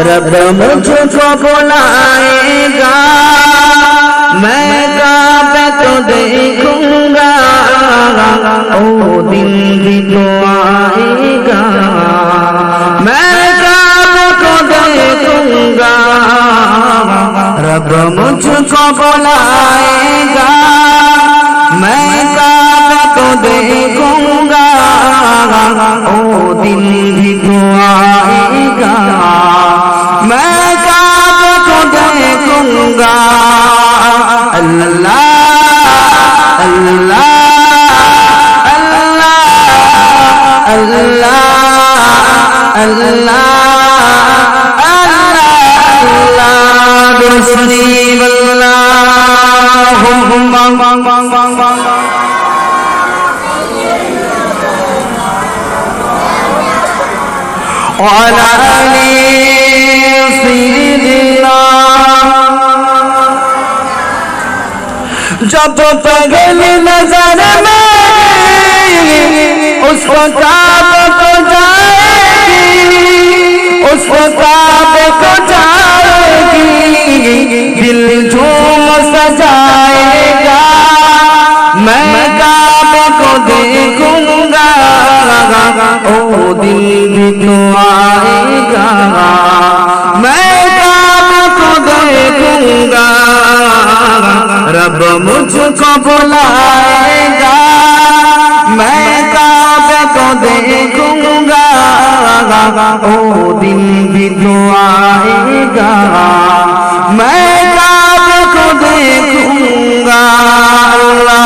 रब मुझको बुलाएगा मैं काबे तो देखूंगा ओ दिन भी तो आएगा मैं काबे को देखूंगा रब मुझको बुलाएगा وعلى سيدنا جب پگل نظر میں اس وقت रब मुझको बुलाएगा मैं काबे को देखूंगा ओ दिन भी तो आएगा मैं काबे को देखूंगा अल्लाह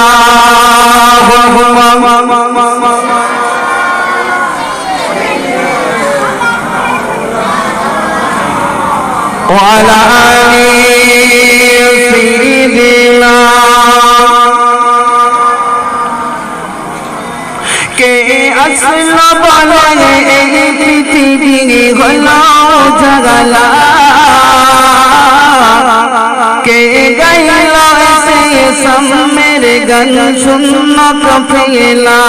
আসল বলে এই পৃথিবী হল জগলা। কে গাইল সে সমমের গন শূন্য কফেলা।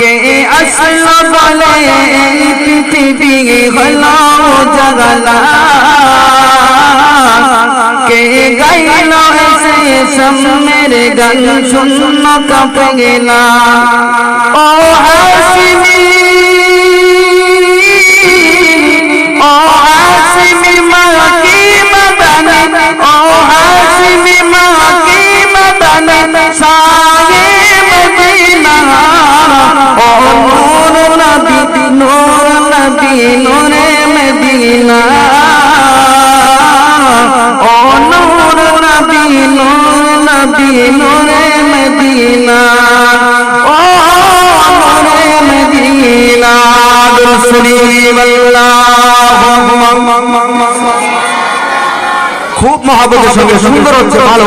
কে আসল বলে এই পৃথিবী হল জগলা। কে গাইল সমমের গন শূন্য কফেলা ও হাসিমি ও হাসিমি মাকি মদনে ও হাসিমি মাকি মদনে সায়ে মদিনা, ও নূর নবী নূর নবী, নূরে মদিনা। নূর মদিনা। ও নরে মদিনা। খুব মহাবতের সঙ্গে সুন্দর হচ্ছে ভালো